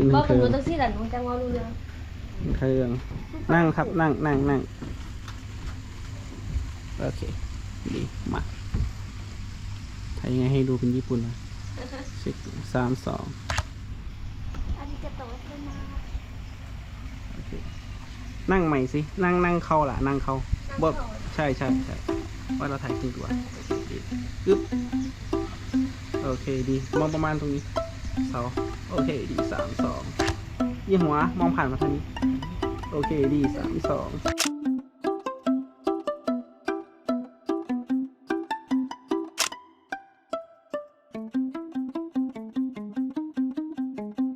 เป็นหนึ่บงอกเคกับรื่หองนูตังซี่แหละหนูจะงอรู้เรื่องหนึ่งเครื่องนั่งครับนั่งนั่งนั่งโอเคดีมาทำยังไงให้ดูเป็นญี่ปุ่นนะเช็คสามสองอันนี้จะโตขึ้นมาโอเคนั่งใหม่สินั่งนั่งเข้าล่ะ นั่งเข้าบกใช่ใช่ใช่ว่าเราถ่ายครึ่งตัวดีปึ๊บโอเคดีมองประมาณตรงนี้ เสาโอเคดีสามสองยี่หัวมองผ่านมาทางนี้ โอเคดีสามสอง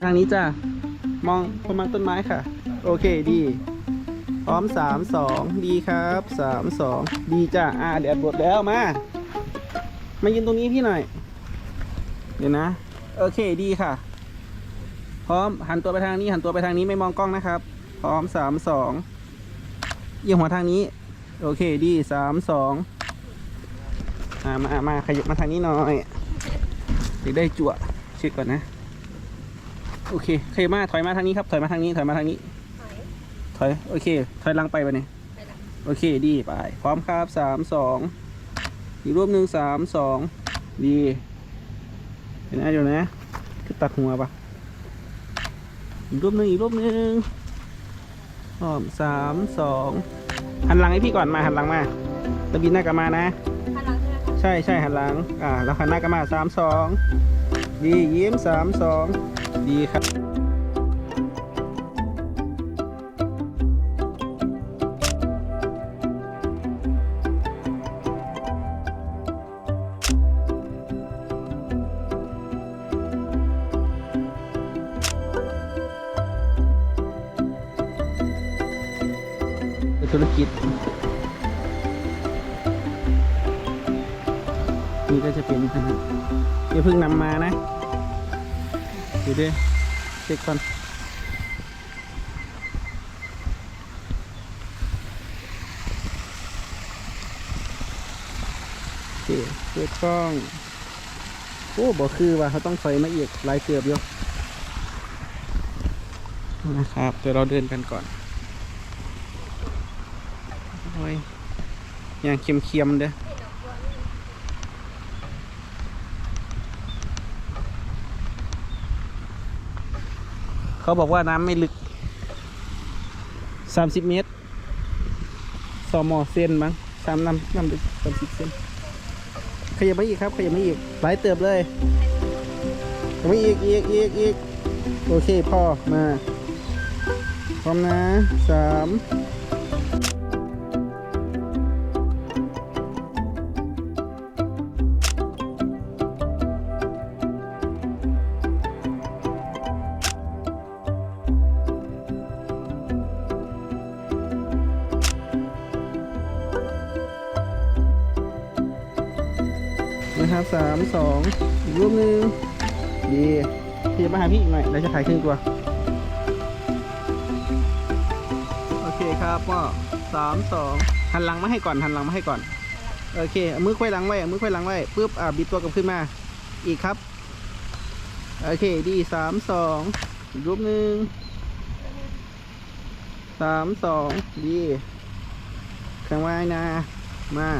ทางนี้จ้ะมองประมาต้นไม้ค่ะ โอเคดีพร้อมสามสองดีครับสามสองดีจ้ะอ่าเดี๋ยวบดแล้วมา มายืนตรงนี้พี่หน่อย เดี๋ยวนะ โอเคดีค่ะ พร้อมหันตัวไปทางนี้ หันตัวไปทางนี้ไม่มองกล้องนะครับ พร้อมสามสองเยี่ยมหัวทางนี้ โอเคดีสามสองอ่ามามาขยับมาทางนี้หน่อยเดี๋ยวได้จั่วเช็คก่อนนะ โอเคขยับมาถอยมาทางนี้ครับ ถอยมาทางนี้ ถอยมาทางนี้ ถอย โอเค ถอยลังไปไปเนี่ยโอเคดีไป พร้อมครับสามสองอีกรูปหนึ่งสามสองดี เห็นไหมอยู่นะคือตัดหัวปะอีกรูปหนึ่งอีกรูปหนึ่งพร้อมสามสองหันหลังให้พี่ก่อนมาหันหลังมาตะบินหน้ากลับมานะ หันหลังใช่ไหมคะใช่ใช่หันหลังอ่าแล้วหันหน้ากลับมาสามสองดียิ้มสามสองดีครับ เช็คก่อนโอเคเปิดกล้องโอ้บอกคือว่าเขาต้องถอยมาอีกหลายเกือบอยู่นะครับเดี๋ยวเราเดินกันก่อนโอ้ยอย่างเค็มๆเด้อ เขาบอกว่าน้ำไม่ลึกสามสิบเมตรสอมอเซนมั้งสามน้ำน้ำลึกสามสิบเซนขยับมาอีกครับ ขยับมาอีกหลายเติบเลยไมาอีกอีกอีกอีกโอเคพ่อมา พร้อมนะสาม นะครับสามสองอีกรูปหนึ่งดีขยับมาหาพี่อีกหน่อยเราจะถ่ายครึ่งตัว โอเคครับก็สามสองหันหลังมาให้ก่อนหันหลังมาให้ก่อน โอเคเอามือควยหลังไว้เอามือควยหลังไว้ปุ๊บอ่าบิดตัวกลับขึ้นมา อีกครับ โอเคดีสามสองอีกรูปหนึ่งสามสองดีข้างไว้นะ มา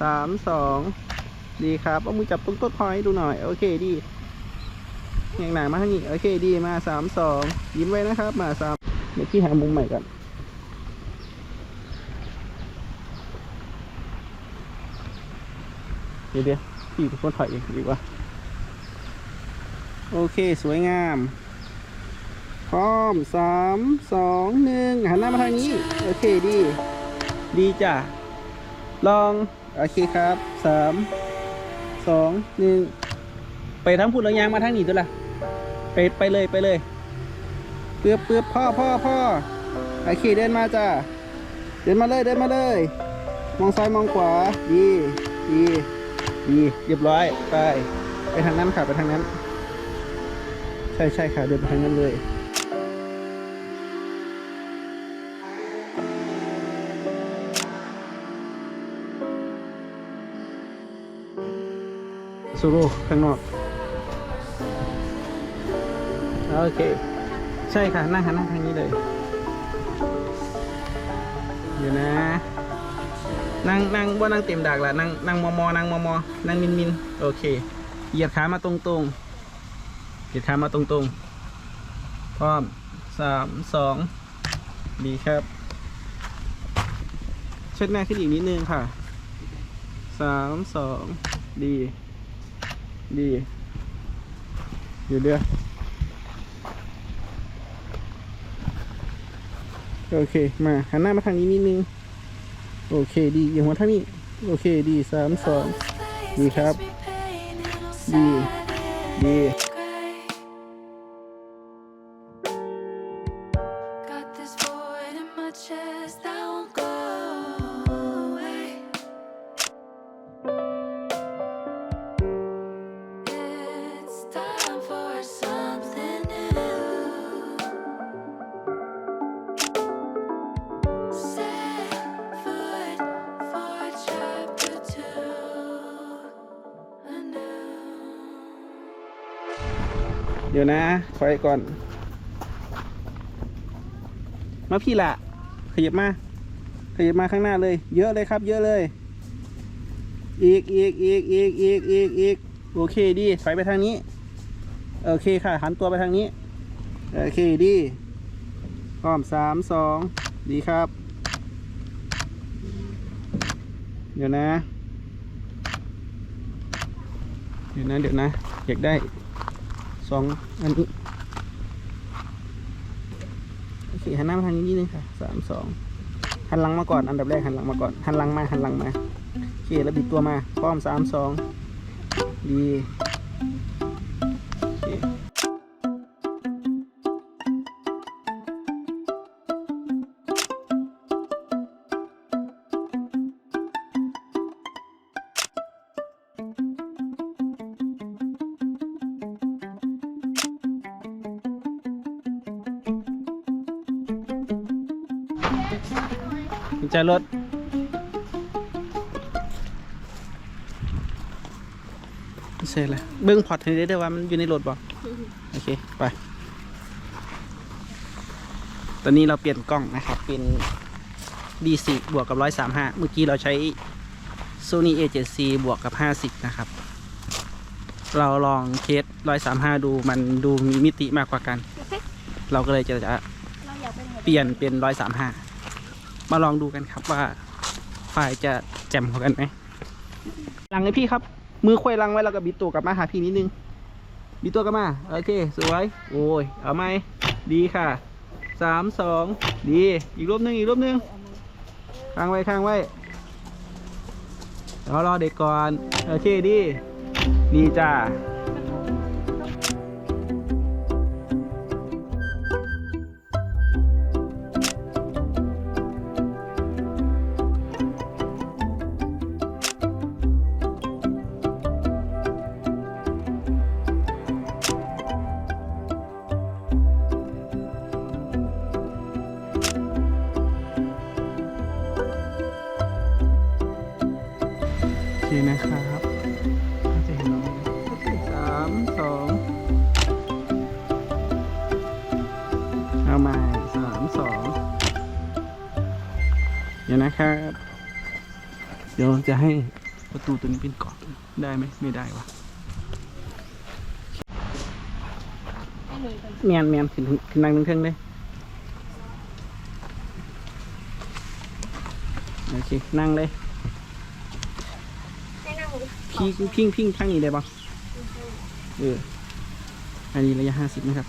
สามสอง ดีครับเอามือจับตรงต้นพอยดูหน่อย โอเคดีแงงหนามาทางนี้โอเคดีมาสามสองยิ้มไว้นะครับมาสามเดี๋ยวพี่หามุมใหม่ก่อนเดี๋ยวเดี๋ยวพี่เป็นคนถอยเองดีกว่า โอเคสวยงาม พร้อมสามสองหนึ่งหันหน้ามาทางนี้ โอเคดี ดีจ้ะลอง โอเคครับสาม สองหนึ่งไปทั้งพูดแล้วยางมาทางนี้ตัวละไปไปเลยไปเลยเปื้อบเปื้อบพ่อพ่อพ่อโอเคเดินมาจ้ะเดินมาเลยเดินมาเลย มองซ้ายมองขวาดีดีดีเรียบร้อยไปไปทางนั้นค่ะไปทางนั้น ใช่ใช่ค่ะเดินไปทางนั้นเลย โซโล่ข้างนอก โอเค ใช่ค่ะ นั่งหันหน้าทางนี้เลยเดี๋ยวนะ นั่งนั่งว่านั่งเต็มดากละนั่งนั่งมอมอนั่งมอมอนั่งมินมินโอเค เหยียดขามาตรงตรงๆเหยียดขามาตรงตรงๆพร้อมสามสองดีครับเชิดหน้าขึ้นอีกนิดนึงค่ะสามสองดี ดี อยู่เดือโอเค มาหันหน้ามาทางนี้นิดนึง โอเคดีอย่างหัวท่างนี้ โอเคดีสามสองดีครับ ดี ดี เดี๋ยวนะถอยก่อน มาพี่ละขยับมา ขยับมาข้างหน้าเลย เยอะเลยครับ เยอะเลย อีกอีกอีกอีกอีกอีกอีกโอเคดีถอยไปทางนี้ โอเคค่ะ หันตัวไปทางนี้ โอเคดีพร้อมสามสองดีครับ เดี๋ยวนะ เดี๋ยวนะ เดี๋ยวนะ อยากได้ สองอันนี้โอเคหันหน้ามาทางนี้นิดนึงค่ะสามสองหันหลังมาก่อนอันดับแรกหันหลังมาก่อนหันหลังมาหันหลังมาโอเคแล้วบิดตัวมาพร้อมสามสองดี กุญแจรถเสร็จแล้วเบิ้งพอร์ตให้ได้เด้อว่ามันอยู่ในรถบ่โอเค ไป ตอนนี้เราเปลี่ยนกล้องนะครับ เป็น D4 บวกกับ 135 เมื่อกี้เราใช้ Sony A7C บวกกับ 50 นะครับ เราลองเทส135 ดูมันดูมีมิติมากกว่ากัน เราก็เลยจะจะเราอยากเป็นแบบเปลี่ยนเป็น 135 มาลองดูกันครับว่าไฟล์จะแจ่มกว่ากันไหมลังให้พี่ครับ มือควยลังไว้แล้วก็บิดตัวกลับมาหาพี่นิดนึงบิดตัวกลับมาโอเคสวยโอ้ยเอาไหมดีค่ะสามสองดีอีกรูปนึงอีกรูปนึงค้างไว้ค้างไว้เรอรอเด็กก่อนโอเคดีดีจ้า เดี๋ยวจะให้ประตูตัวนี้เป็นกรอบได้ไหมไม่ได้วะให้เลยกันเมียนเมียนขึ้นขึ้นนั่งนึงเทิงเลยโอเคนั่งเลยให้นั่งเลยพิงพิงพิงทางนี้ได้ปะเอออันนี้ระยะห้าสิบนะครับ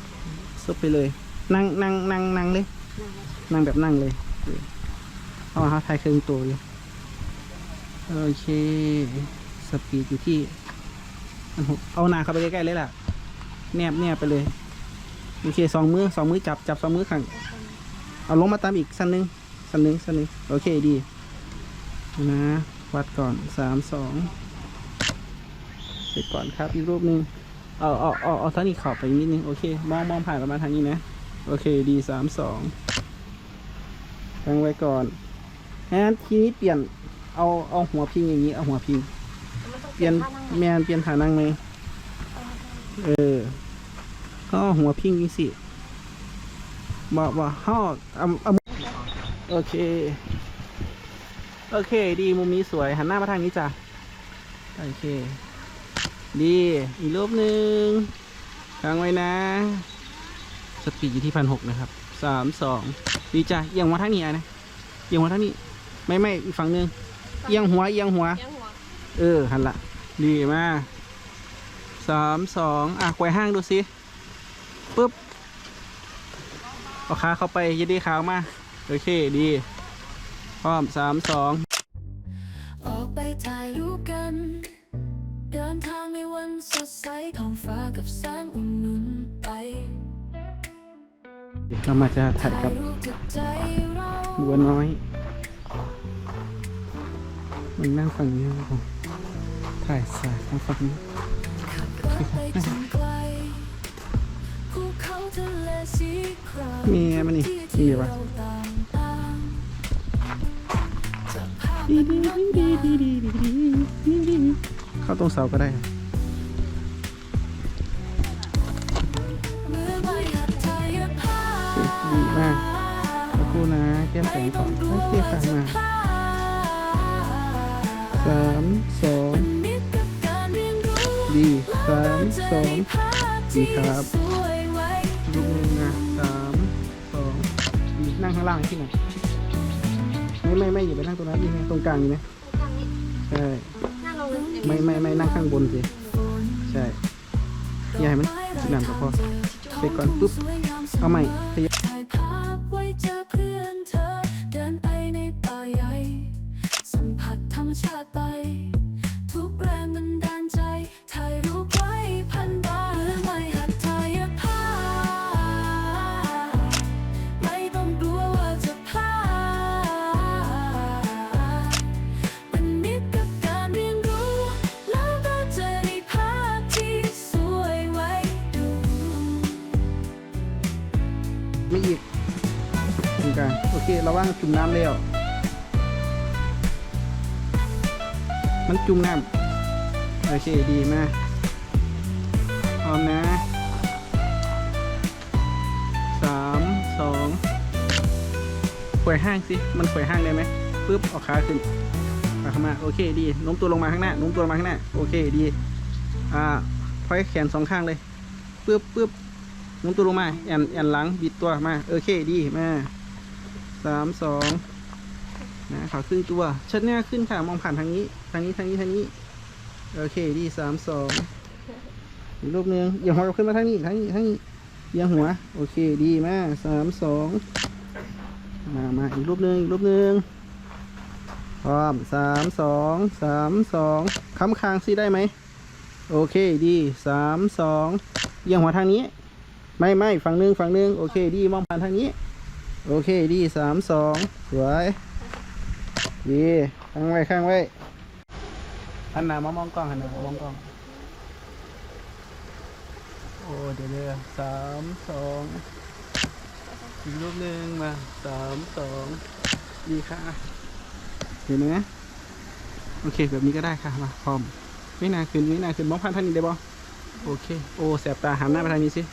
ซุบไปเลย นั่งนั่งนั่งนั่งเลย นั่งแบบนั่งเลยเออเอามาถ่ายเครื่องตัวอยู่ โอเค สปีดอยู่ที่หกเอาหนาเข้าไปใกล้ๆเลยล่ะ แนบแนบไปเลย โอเคสองมือสองมือจับจับสองมือขังเอาลงมาตามอีกสั้นหนึ่งสั้นหนึ่งสั้นหนึ่งโอเคดี นะ วัดก่อนสามสองเสร็จก่อนครับอีกรูปหนึ่งเอาเอาเอาเอาท่านี้ขอบไปนิดนึงโอเค มองมองผ่านประมาณทางนี้นะ โอเคดีสามสองตั้งไว้ก่อนงั้นทีนี้เปลี่ยน เอาเอาหัวพิงอย่างนี้เอาหัวพิงมันต้องเปลี่ยนท่านั่งแมนเปลี่ยนฐานั่งไหมเออห่อหัวพิงนี่สิบอกว่าห่อเอาเอาโอเค โอเค ดีมุมนี้สวยหันหน้ามาทางนี้จ้ะโอเค ดีอีกรูปหนึ่งค้างไว้นะ สปีดอยู่ที่พันหกนะครับสามสองดีจ้ะเอียงหัวทางนี้อะนะเอียงหัวทางนี้ ไม่ไม่อีกฝั่งหนึ่ง เอียงหัวเอียงหัวยังหัว เออหันละดีมากสามสองอะไขว่ห้างดูสิปุ๊บเอาขาเข้าไปยัดดีขาออกมา โอเคดีพร้อมสามสองออกไปถ่ายรูปกัน เดินทางในวันสดใสท้องฟ้ากับแสงอุ่นนุ่นไปเรามาจะถ่ายถ่ากัยบรูปกับใจเราบัวน้อย มันนั่งฝั่งนี้ครับผมถ่ายสายทางฝั่งนี้ขับรถไปจนไกลภูเขาทะเลสีครามมีไงมันนี่ที่มีที่ปะเราตามตามจากภาพดีมันดีงดดีงามดีดีดีดีดีดีเข้าตรงเสาก็ได้เมื่อใบหัดทายภาพดีมากขอบคุณนะแก้มแสงก่อนโอเคค่ะมา สามสองมิตรกับการเรียนรู้ดีสามสองดีดีคครัรับบลูกหนึ่งนะสามสองดีนั่งข้างล่างที่ไหนไม่ไม่ไม่อย่าไปนั่งตรงนั้นนี่ไงตรงกลางนี่ไหมทางนี้ใช่หน้าลงเลยเดี๋ยวไม่ไม่ไม่นั่งข้างบนสิใช่อย่าให้มันหนำก็พอเสร็จก่อนปุ๊บเอาใหม่ วังจุ่มน้ำเร็วมันจุ่มน้ำโอเคดีมากพร้อมนะสามสองข่วยห้างสิ มันข่วยห้างได้ไหมปึ๊บเอาขาขึ้นขาเข้ามาโอเคดีโน้มตัวลงมาข้างหน้าโน้มตัวลงมาข้างหน้าโอเคดีอ่าพอยแขนสองข้างเลยปึ๊บปึ๊บหมุนตัวลงมาแอนแอนหลังบิดตัวมาโอเคดีมา สามสองนะขาขึ้นตัวเชิดหน้าขึ้นค่ะ มองผ่านทางนี้ ทางนี้ ทางนี้ ทางนี้ โอเค ดีสามสองอีกรูปหนึ่งเอียงหัวขึ้นมาทางนี้ ทางนี้ ทางนี้เอียงหัว โอเค ดีมาสามสองมา มาอีกรูปหนึ่งอีกรูปหนึ่งพร้อมสามสองสามสองค้ำคางซิได้ไหม โอเค ดีสามสองเอียงหัวทางนี้ ไม่ไม่ฝั่งหนึ่งฝั่งหนึ่งโอเค ดี มองผ่านทางนี้ โอเคดีสามสองสวยดีข้างไว้ข้างไว้หันหน้ามามองกล้องหันหน้ามามองกล้อง โอ้เดี๋ยวเดี๋ยวสามสองอีกรูปหนึ่งมาสามสองดีค่ะเห็นไหมโอเค แบบนี้ก็ได้ค่ะมาพร้อมไม่นาขึ้นไม่นาขึ้นมองผ่านทางนี้ได้บ่โอเค โอ้แสบตาหันหน้าไปทางนี้สิ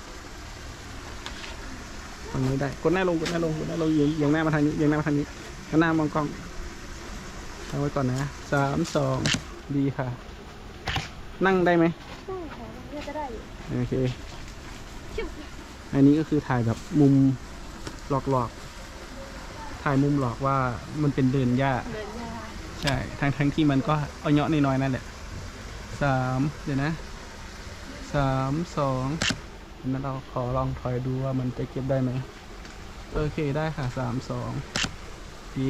ฝั่งนี้ได้กดหน้าลงกดหน้าลงกดหน้าลงเอียงเอียงหน้ามาทางนี้เอียงหน้ามาทางนี้หันหน้ามองกล้องเอาไว้ก่อนนะสามสองดีค่ะ นั่งได้ไหมได้ค่ะน่าจะได้อยู่โอเคชิวอันนี้ก็คือถ่ายแบบมุมหลอกๆ ถ่ายมุมหลอกว่ามันเป็นเดินหญ้าเดินยากใช่ทั้งทั้งที่มันก็เอาเนาะน้อยๆนั่นแหละสามเดี๋ยวนะสามสอง นั้นเราขอลองถอยดูว่ามันจะเก็บได้ไหมโอเคได้ค่ะสามสองดี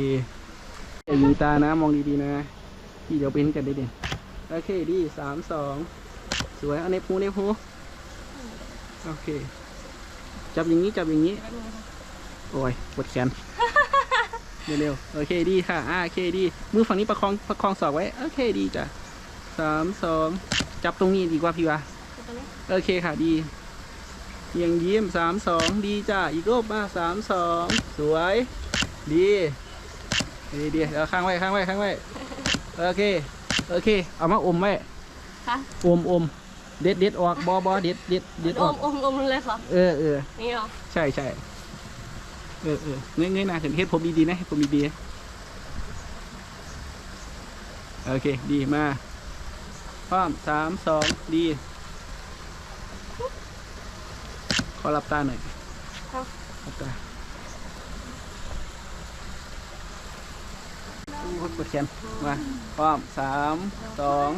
อย่ายิงตานะมองดีๆนะพี่เดี๋ยวเป็นกันได้เด่นโอเคดีสามสองสวยเอาเน็บหูเน็บหูโอเค จับอย่างนี้จับอย่างนี้ โอ้ยปวดแขนเร็วๆโอเคดีค่ะอ่าโอเคดี มือฝั่งนี้ประคองประคองศอกไว้ โอเคดีจ้ะสามสองจับตรงนี้ดีกว่าพี่วะตรงนี้โอเคค่ะดี เอียงยิ้มสามสองดีจ้ะอีกรูปมาสามสองสวย ดี ดีดีเอาข้างไว้ข้างไว้ข้างไว้โอเคโอเค เอามาอมไว้ค่ะอมอมเด็ดเด็ดออกบอบอเด็ดเด็ดเด็ดอออกมอมอมเลยค่ะเออเออนี่เหรอใช่ใช่เออเออเงยเงยหน้าขึ้นเฮ็ดผมดีๆนะเฮ็ดผมดีๆโอเค ดีมาพร้อมสามสองดี ขอรับตาหน่อยครับรับตาอู้หูกดแขนมาพร้อมสามสอง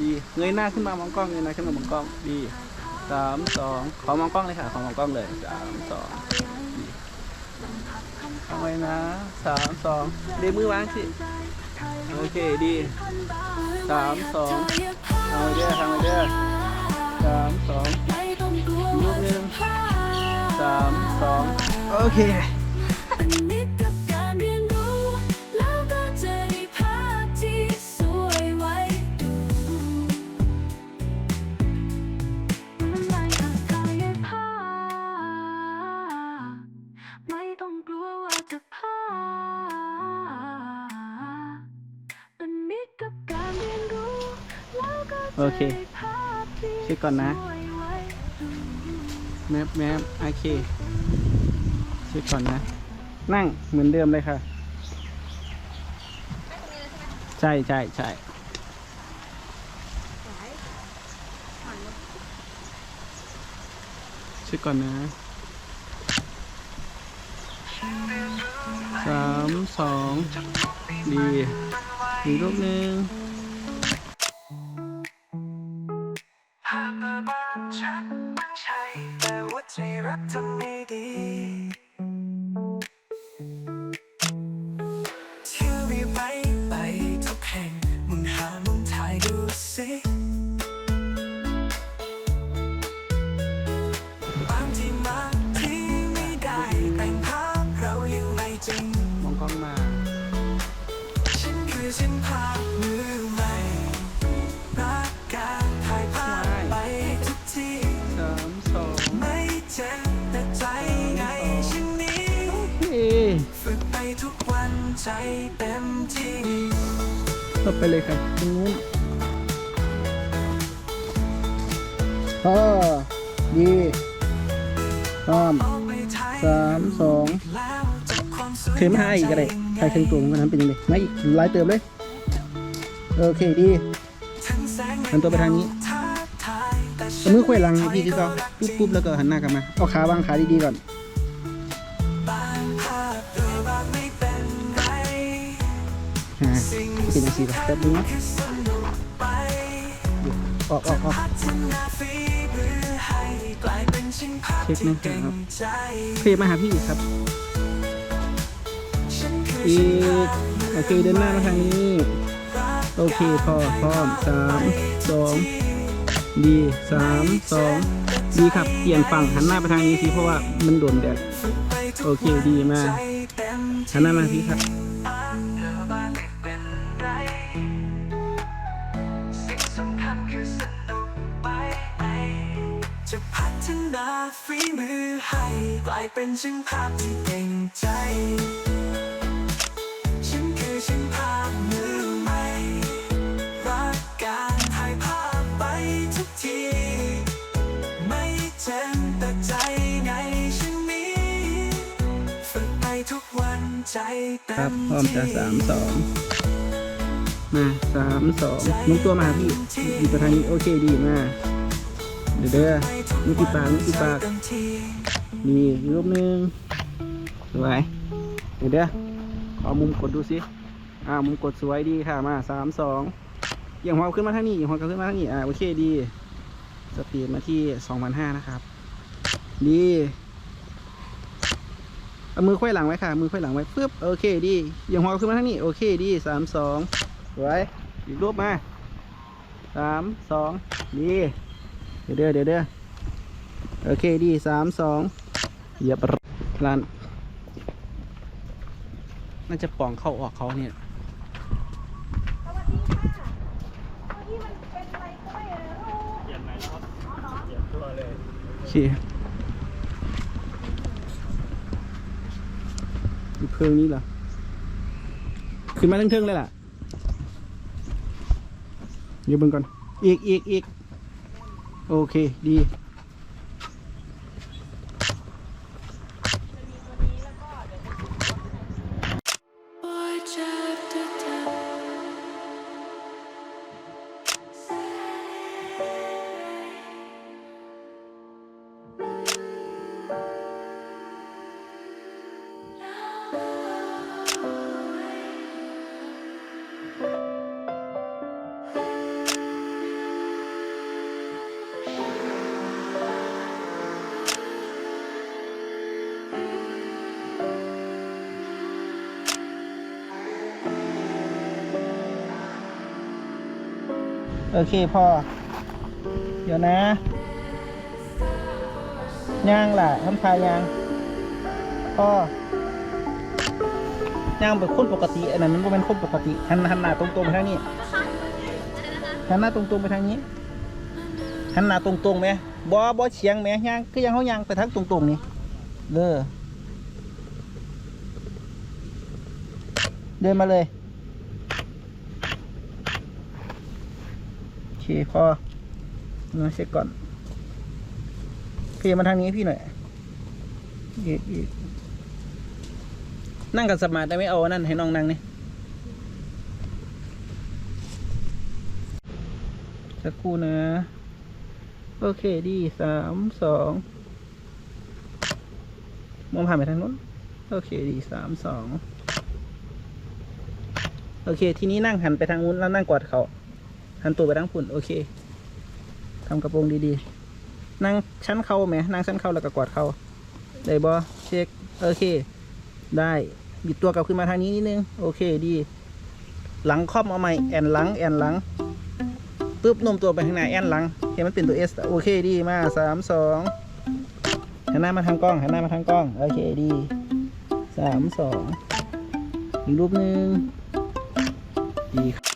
ดีเงยหน้าขึ้นมามองกล้องเงยหน้าขึ้นมามองกล้องดีสามสองขอมองกล้องเลยค่ะขอมองกล้องเลยสามสองเอาไว้นะสามสองเดมือวางสิโอเคดีสามสองเอาไว้เด้อทำไว้เด้อสามสองไม่ต้องกลัวลูกห นึ่งสามสองโอเคเป็นมิตรกับการเรียนรู้แล้วก็จะได้ภาพที่สวยไว้ดูมันไม่อาจกายภาพไม่ต้องกลัวว่าจะพลาดเป็นมิตรกับการเรียนรู้แล้วก็จะโอเคได้ภาพที่เช็คก่อนนะสวยไว้ดู แมปแมปโอเคเช็คก่อนนะ นั่งเหมือนเดิมเลยค่ะ ใช่ใช่ใช่เช็คก่อนนะสามสองดีอีกรูปหนึ่ง ต่อไปเลยครับตรงนู้นพอดีพร้อมออกไปถ่ายสามสองแล้วจับความสวยเคยมาให้อีกอะไรใครเคยตัวมันนั้นเป็นยังไงไม่อีกไล่เติมเลย โอเคดีทั้งแสงหันตัวไปทางนี้ท้าทายแต่เอามือควยหลังพี่ที่เขาปุ๊บปุ๊บแล้วก็หันหน้ากลับมา เอาขาวางขาดีๆก่อน งเป็นยังไงครับแป๊บนึงนะออกออกออกเช็คนะครับเคยมาหาพี่ครับอีกโอเคเดินหน้ามาทางนี้ โอเคพอพร้อมสามสองดีสามสองดีครับเปลี่ยนฝั่งหันหน้าไปทางนี้สิเพราะว่ามันโดนแดดโอเคดีมากหันหน้ามาพี่ครับายเป็นช่างภาพที่เก่งใจ ฉันคือช่างภาพมือใหม่ รักการถ่ายภาพไปทุกที ไม่เจ็บแต่ใจไงฉันมีฝึกไปทุกวันใจเต็ครับมพร้อมที่จะสามสองมาสามสองมุนตัวมาหาพี่อยู่ประทางนี้โอเคดีมากเดี๋ยวเด้อมุติปากมุติปากเต็มที่ นี่รูปหนึ่งสวยเดี๋ยวเด้อขอมุมกดดูสิอ่ามุมกดสวยดีค่ะมาสามสองอย่างหัวขึ้นมาทางนี้อย่างหัวขึ้นมาทางนี้อ่าโอเคดีสปีดมาที่สองพันห้านะครับดีเอามือไขว้หลังไว้ค่ะ มือไขว้หลังไว้ปึ๊บโอเคดีอย่างหัวขึ้นมาทางนี้โอเคดีสามสองสวยอีกรูปมาสามสองดีเดี๋ยวเด้อเดี๋ยวเด้อโอเคดีสามสอง เหยียบลันน่าจะป่องเข้าออกเขาเนี่ยโอเคอีกเพลิงนี้เหรอ ขึ้นมาทั้งเทิงเลยล่ะเดี๋ยวเบิ่งก่อน อีกอีกอีกโอเค ดี โอเคพ่อ เดี๋ยวนะย่างล่ะทำทายยางพ่อย่างเป็นคนปกติอันนั้นมันก็เป็นคนปกติหันหันหน้าตรงๆไปทางนี้หันหน้าตรงๆไปทางนี้หันหน้าตรงๆไหมบอบอเฉียงไหมย่างก็ยังเขาย่างไปทางตรงๆนี่เด้อเดินมาเลย โอเค พอมาเช็คก่อนพี่มาทางนี้พี่หน่อยอีกอีกนั่งกับสมาร์ทได้ไหมเอานนั่นให้น้องนั่งนี่สักครู่นะ โอเคดีสามสองมองผ่านไปทางนู้น โอเคดีสามสองโอเค ทีนี้นั่งหันไปทางนู้นแล้วนั่งกอดเขา หันตัวไปทางฝุ่นโอเคทำกระโปรงดีๆ นั่งชั้นเข่าไหมนั่งชั้นเข่าแล้วก็กอดเขาได้บอเช็คโอเค ได้บิดตัวกลับขึ้นมาทางนี้นิดนึง โอเคดี หลังครอบเอาใหม่แอนหลังแอนหลังปึ๊บนมตัวไปข้างหน้าแอนหลังเห็นมันเป็นตัวเอสโอเคดีมาสามสองหันหน้ามาทางกล้องหันหน้ามาทางกล้องโอเคดีสามสองอีกรูปหนึ่งดี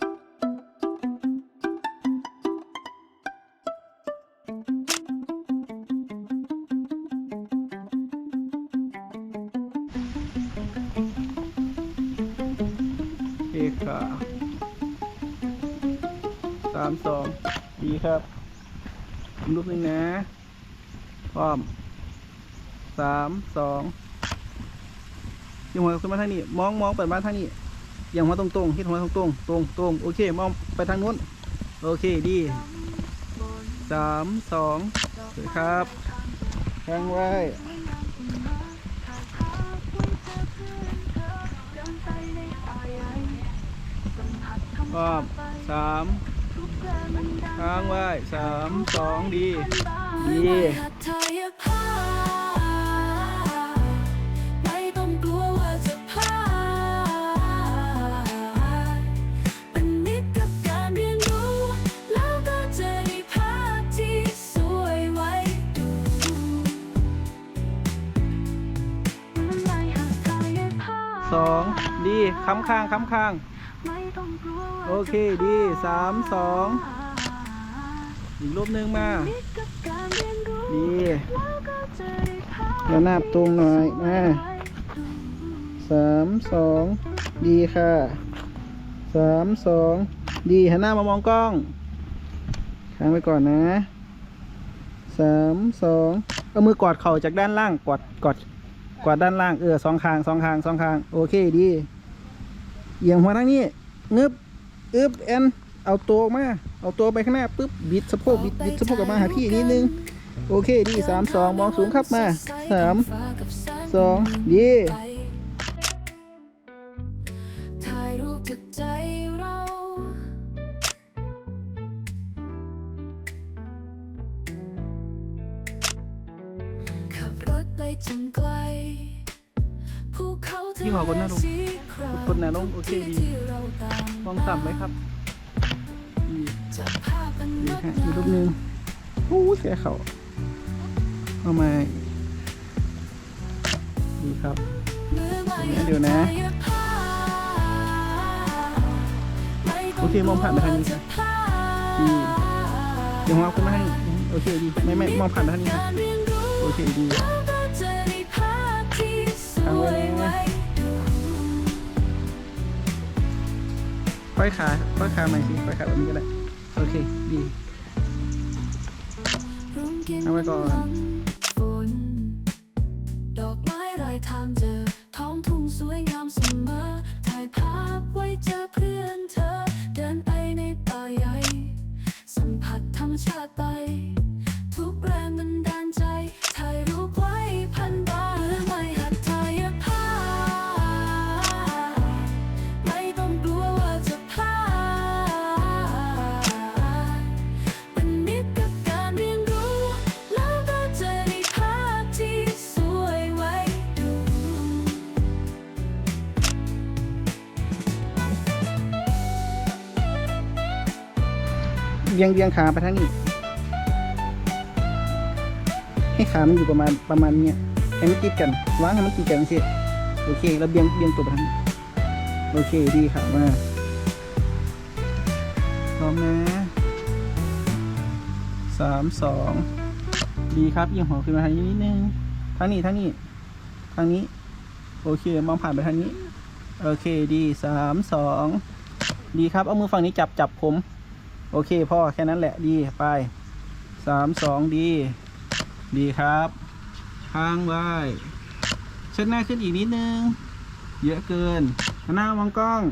ครับอีกรูปหนึ่งนะพร้อมสามสองยังหัวขึ้นมาทางนี้ มองมองไปมาทางนี้อย่างหัวตรงตรงๆที่หัวตรงตรงตรงตรงๆโอเค มองไปทางนู้น โอเคดีสามสองสวยครับแทงไว้พร้อมสาม ค้างไว้สามสองดีดีหัตถยภาพไม่ต้องกลัวว่าจะพลาดเป็นมิตรกับการเรียนรู้แล้วก็จะได้ภาพที่สวยไว้ดูไม่หัตถยภาพสองดีค้ำค้างค้ำค้าง โอเคดีสามสองอีกรูปหนึ่งมามิตรกับการเรียนรู้ดีแล้วหน้าพแล้วหน้าตรงหน่อยมาสามสองดีค่ะสามสองดีหันหน้ามามองกล้องค้างไว้ก่อนนะสามสองเอามือกอดเข่าจากด้านล่างกอดกอดกอดด้านล่างเออสองข้างสองข้างสองข้างโอเคดีเอียงหัวทางนี้ งึบอึบแอนเอาตัวออกมา เอาตัวไปข้างหน้าปุ๊บบิดสะโพกบิดบิดสะโพกกลับมาหาพี่นิดนึง โอเคดีสามสองมองสูงครับมาสามสองดีถ่ขับรถไปจนไกล ภูเขาทะพี่หมอกดหน้าลงสีครามกดหน้าลงโอเคดีมองต่ำไหมครับดีจากภาพอันงดีฮะอีกรูปหนึ่งโอ้เสียเขาเอามาดีครับเดี๋ยวนะโอเคมองผ่านไปทางนี้ครับดีเดี๋ยวมองขึ้นมาให้โอเคดีไม่ไม่มองผ่านไปทางนี้ครับโอเคดี ทางไว้นะค่อยขาค่อยขาใหม่สิค่อยขาแบบนี้ก็ได้ โอเค ดี เอาไว้ก่อน ยงเวียงขาไปทางนี้ ให้ขามันอยู่ประมาณประมาณเนี้ยให้มันติดกันวางให้มันติดกันสิโอเคแล้วเบียงเบียงตัวไปทางนี้โอเคดีค่ะมาพร้อมนะสามสองดีครับเอียงหัวขึ้นมาทางนี้นิดนึงทางนี้ทางนี้ทางนี้ โอเคมองผ่านไปทางนี้ โอเคดีสามสองดีครับ เอามือฝั่งนี้จับจับผม โอเคพ่อแค่นั้นแหละดีไปสามสองดี ดีครับค้างไว้เชิดหน้าขึ้นอีกนิดนึง เยอะเกินหน้ามองกล้อง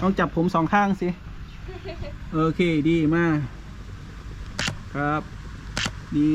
ลองจับผมสองข้างสิโอเคดีมาก ครับ ดี